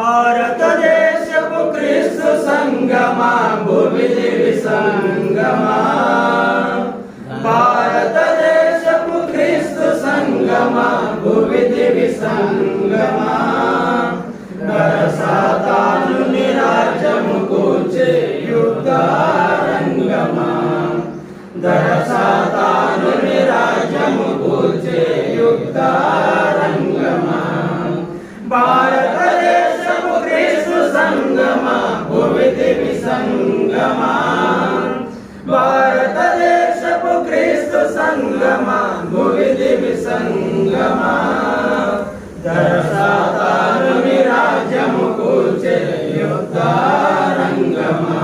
భారతదేశపు క్రీస్తు సంగమా భూమి దివి సంగమా. భారతదేశపు క్రీస్తు సంగమా భూమి దివి సంగమా. సంగమా భారతదేశపు క్రీస్తు సంగమా భూమి దివి సంగమా దరసాతాను విరాజము కూర్చే యుద్ధ రంగమా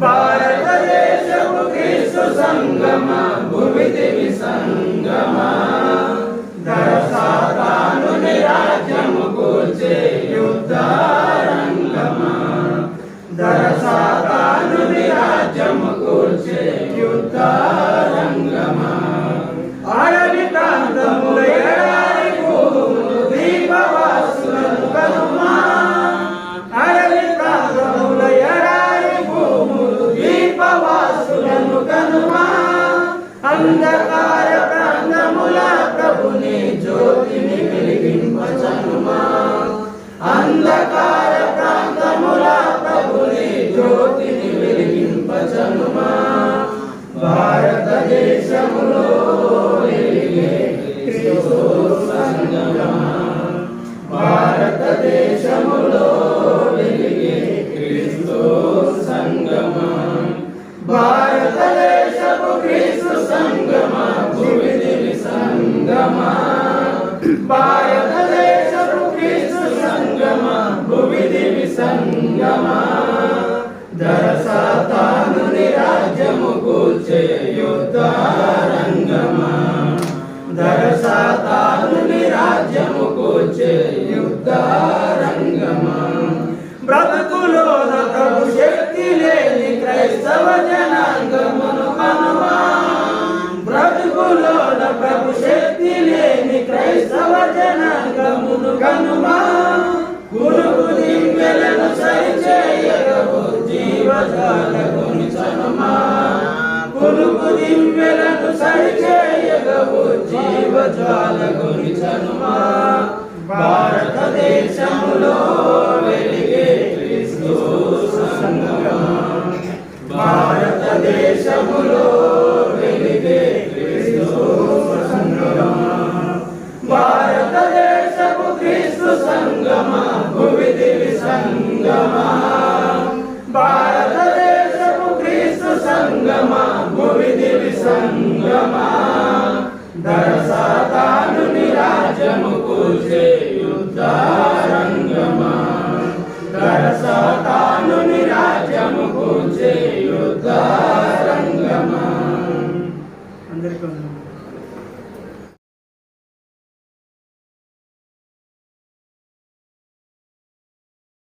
భారతదేశపు క్రీస్తు సంగమ భూమి సంగమా. క్రీస్తు సంగమా భూమి దివి సంగమా భారతదేశపు క్రీస్తు సంగమా భూమి దివి సంగమా దరసాతాను రాజ్యము కూర్చే యుద్ధ దరసాతాను రాజ్యము కూర్చే యుద్ధ రంగమా ప్రభు శక్తి లేని క్రైస్తవ జన. ప్రభు శక్తి లేని క్రైస్తవ జనాంగమును కనుమా. గురువు దివ్యలను సరిచేయగవు జీవజాలకుని చనుమా. గురువు దివ్యలను సరిచేయగవు జీవజాలకుని చనుమా. భారతదేశములో వెలిగే క్రీస్తు సంగమా భారతదేశములో క్రీస్తు సంగమ భువి దివి సంగమ. భారతదేశపు క్రీస్తు సంగమ భువి దివి సంగమ. దరసాతాను నిరాజము కూల్చే యుద్ధరంగమ దరసాతాను నిరాజము కూల్చే యుద్ధరంగమ అందరికీ